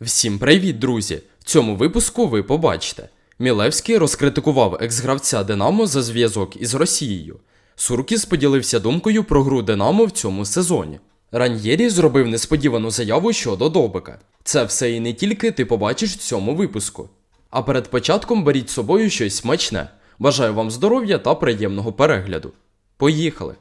Всім привіт, друзі! В цьому випуску ви побачите. Мілевський розкритикував екс-гравця Динамо за зв'язок із Росією. Суркіс поділився думкою про гру Динамо в цьому сезоні. Раньєрі зробив несподівану заяву щодо Добика. Це все і не тільки ти побачиш в цьому випуску. А перед початком беріть з собою щось смачне. Бажаю вам здоров'я та приємного перегляду. Поїхали!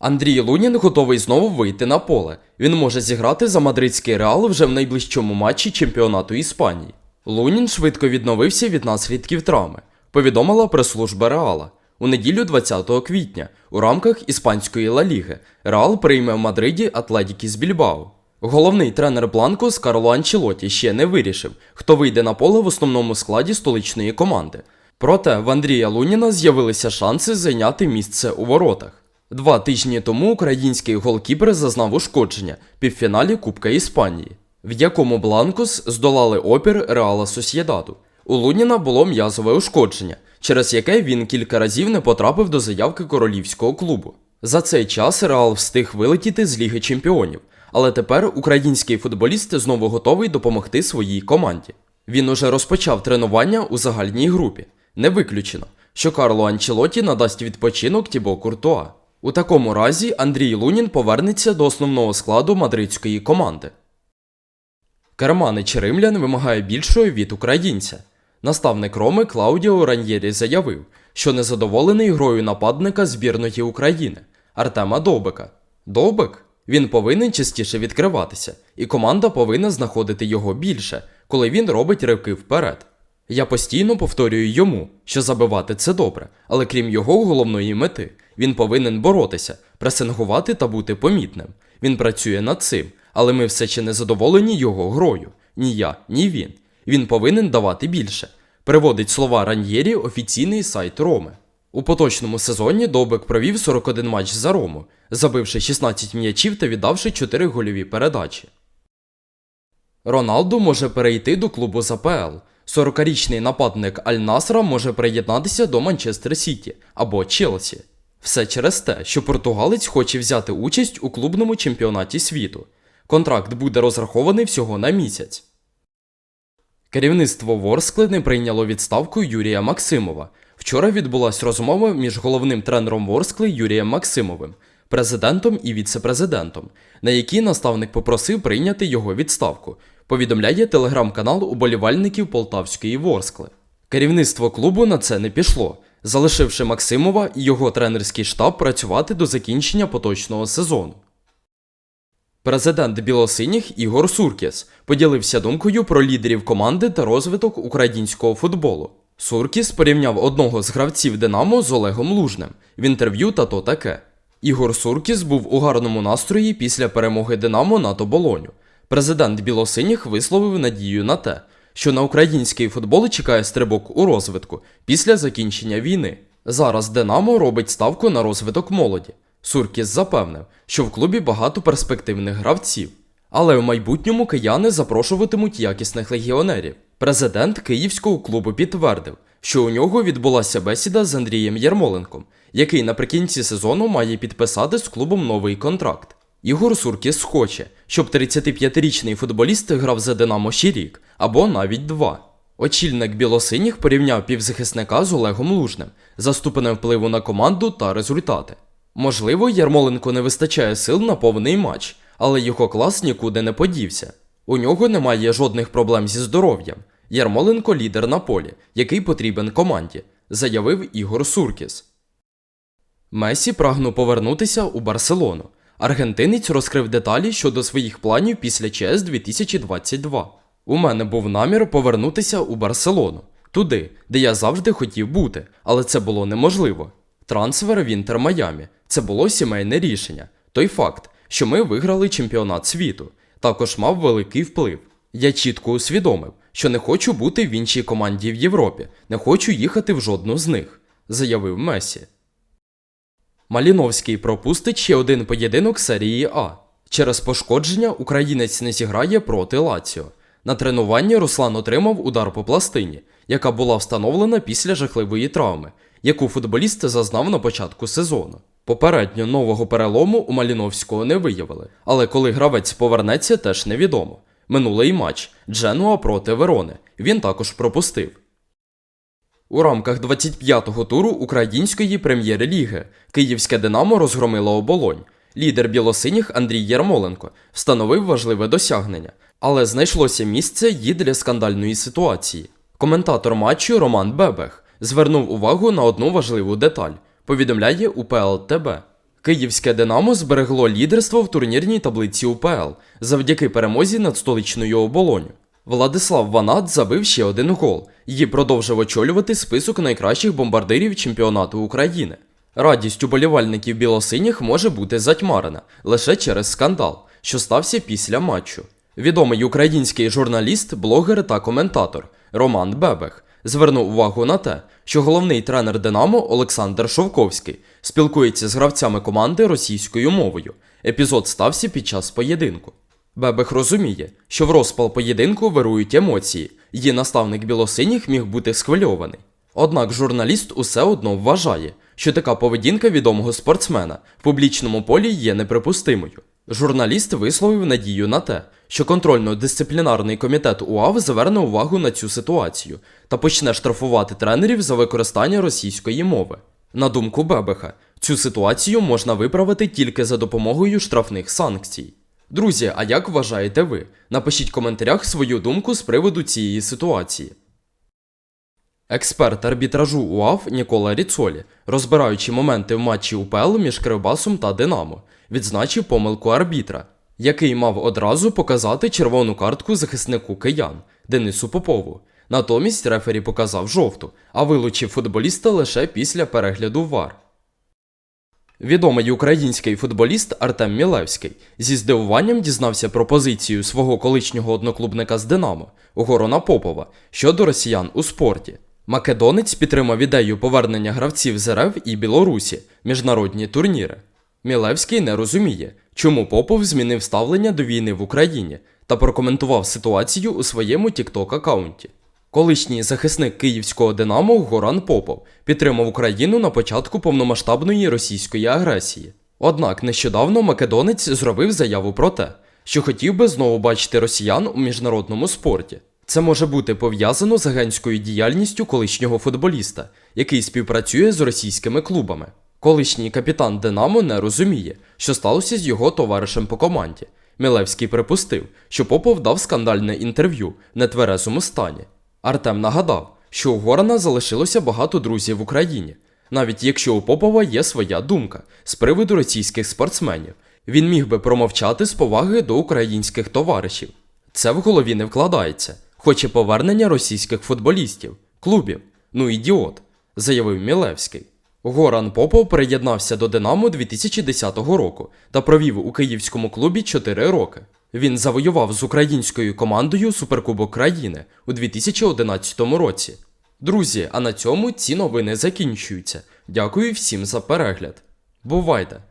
Андрій Лунін готовий знову вийти на поле. Він може зіграти за мадридський реал вже в найближчому матчі чемпіонату Іспанії. Лунін швидко відновився від наслідків травми, повідомила прес-служба Реала. У неділю 20 квітня у рамках іспанської Ла Ліги Реал прийме в Мадриді Атлетіки з Більбао. Головний тренер Бланкос Карло Анчелоті ще не вирішив, хто вийде на поле в основному складі столичної команди. Проте в Андрія Луніна з'явилися шанси зайняти місце у воротах. Два тижні тому український голкіпер зазнав ушкодження півфіналі Кубка Іспанії, в якому Бланкос здолали опір Реала Сосєдаду. У Луніна було м'язове ушкодження, через яке він кілька разів не потрапив до заявки королівського клубу. За цей час Реал встиг вилетіти з Ліги Чемпіонів, але тепер український футболіст знову готовий допомогти своїй команді. Він уже розпочав тренування у загальній групі. Не виключено, що Карло Анчелоті надасть відпочинок Тібо Куртуа. У такому разі Андрій Лунін повернеться до основного складу мадридської команди. Керманич Римлян вимагає більшого від українця. Наставник Роми Клаудіо Раньєрі заявив, що незадоволений грою нападника збірної України Артема Довбика. Довбик? Він повинен частіше відкриватися, і команда повинна знаходити його більше, коли він робить ривки вперед. Я постійно повторюю йому, що забивати це добре, але крім його головної мети, він повинен боротися, пресингувати та бути помітним. Він працює над цим, але ми все ще не задоволені його грою. Ні я, ні він. Він повинен давати більше. Приводить слова Раньєрі офіційний сайт Роми. У поточному сезоні Довбик провів 41 матч за Рому, забивши 16 м'ячів та віддавши 4 гольові передачі. Роналду може перейти до клубу з АПЛ. 40-річний нападник Аль-Насра може приєднатися до Манчестер Сіті або Челсі. Все через те, що португалець хоче взяти участь у клубному чемпіонаті світу. Контракт буде розрахований всього на місяць. Керівництво Ворскли не прийняло відставку Юрія Максимова. Вчора відбулася розмова між головним тренером Ворскли Юрієм Максимовим, президентом і віце-президентом, на якій наставник попросив прийняти його відставку, повідомляє телеграм-канал уболівальників Полтавської Ворскли. Керівництво клубу на це не пішло, залишивши Максимова і його тренерський штаб працювати до закінчення поточного сезону. Президент білосиніх Ігор Суркіс поділився думкою про лідерів команди та розвиток українського футболу. Суркіс порівняв одного з гравців Динамо з Олегом Лужним в інтерв'ю та то таке. Ігор Суркіс був у гарному настрої після перемоги Динамо над оболоню. Президент білосиніх висловив надію на те, що на український футбол чекає стрибок у розвитку після закінчення війни. Зараз Динамо робить ставку на розвиток молоді. Суркіс запевнив, що в клубі багато перспективних гравців, але в майбутньому кияни запрошуватимуть якісних легіонерів. Президент київського клубу підтвердив, що у нього відбулася бесіда з Андрієм Ярмоленком, який наприкінці сезону має підписати з клубом новий контракт. Ігор Суркіс хоче, щоб 35-річний футболіст грав за Динамо ще рік або навіть два. Очільник білосиніх порівняв півзахисника з Олегом Лужним за ступенем впливу на команду та результати. Можливо, Ярмоленко не вистачає сил на повний матч, але його клас нікуди не подівся. У нього немає жодних проблем зі здоров'ям. Ярмоленко лідер на полі, який потрібен команді, заявив Ігор Суркіс. Месі прагнув повернутися у Барселону. Аргентинець розкрив деталі щодо своїх планів після ЧС 2022. У мене був намір повернутися у Барселону, туди, де я завжди хотів бути, але це було неможливо. Трансфер в Інтер Майамі це було сімейне рішення. Той факт, що ми виграли чемпіонат світу, також мав великий вплив. Я чітко усвідомив, що не хочу бути в іншій команді в Європі, не хочу їхати в жодну з них, заявив Месі. Маліновський пропустить ще один поєдинок серії А. Через пошкодження українець не зіграє проти Лаціо. На тренуванні Руслан отримав удар по пластині, яка була встановлена після жахливої травми, яку футболіст зазнав на початку сезону. Попередньо нового перелому у Маліновського не виявили, але коли гравець повернеться, теж невідомо. Минулий матч Дженуа проти Верони. Він також пропустив. У рамках 25-го туру української прем'єр-ліги Київське Динамо розгромило оболонь. Лідер білосиніх Андрій Ярмоленко встановив важливе досягнення, але знайшлося місце й для скандальної ситуації. Коментатор матчу Роман Бебех звернув увагу на одну важливу деталь. Повідомляє УПЛ ТБ. Київське Динамо зберегло лідерство в турнірній таблиці УПЛ завдяки перемозі над столичною оболоню. Владислав Ванат забив ще один гол і продовжив очолювати список найкращих бомбардирів чемпіонату України. Радість уболівальників білосиніх може бути затьмарена лише через скандал, що стався після матчу. Відомий український журналіст, блогер та коментатор Роман Бебех звернув увагу на те, що головний тренер Динамо Олександр Шовковський спілкується з гравцями команди російською мовою. Епізод стався під час поєдинку. Бебех розуміє, що в розпал поєдинку вирують емоції, її наставник білосиніх міг бути схвильований. Однак журналіст усе одно вважає, що така поведінка відомого спортсмена в публічному полі є неприпустимою. Журналіст висловив надію на те, що контрольно-дисциплінарний комітет УАВ зверне увагу на цю ситуацію та почне штрафувати тренерів за використання російської мови. На думку Бебеха, цю ситуацію можна виправити тільки за допомогою штрафних санкцій. Друзі, а як вважаєте ви? Напишіть в коментарях свою думку з приводу цієї ситуації. Експерт арбітражу УАФ Нікола Ріцолі, розбираючи моменти в матчі УПЛ між Кривбасом та Динамо, відзначив помилку арбітра, який мав одразу показати червону картку захиснику киян Денису Попову. Натомість рефері показав жовту, а вилучив футболіста лише після перегляду ВАР. Відомий український футболіст Артем Мілевський зі здивуванням дізнався про позицію свого колишнього одноклубника з Динамо Горона Попова щодо росіян у спорті. Македонець підтримав ідею повернення гравців з РФ і Білорусі міжнародні турніри. Мілевський не розуміє, чому Попов змінив ставлення до війни в Україні та прокоментував ситуацію у своєму TikTok аккаунті. Колишній захисник київського Динамо Горан Попов підтримав Україну на початку повномасштабної російської агресії. Однак нещодавно македонець зробив заяву про те, що хотів би знову бачити росіян у міжнародному спорті. Це може бути пов'язано з агентською діяльністю колишнього футболіста, який співпрацює з російськими клубами. Колишній капітан Динамо не розуміє, що сталося з його товаришем по команді. Мілевський припустив, що Попов дав скандальне інтерв'ю в нетверезому стані. Артем нагадав, що у Горана залишилося багато друзів в Україні, навіть якщо у Попова є своя думка з приводу російських спортсменів, він міг би промовчати з поваги до українських товаришів. Це в голові не вкладається, хоче повернення російських футболістів, клубів. Ну ідіот, заявив Мілевський. Горан Попов приєднався до Динамо 2010 року та провів у київському клубі 4 роки. Він завоював з українською командою Суперкубок країни у 2011 році. Друзі, а на цьому ці новини закінчуються. Дякую всім за перегляд. Бувайте!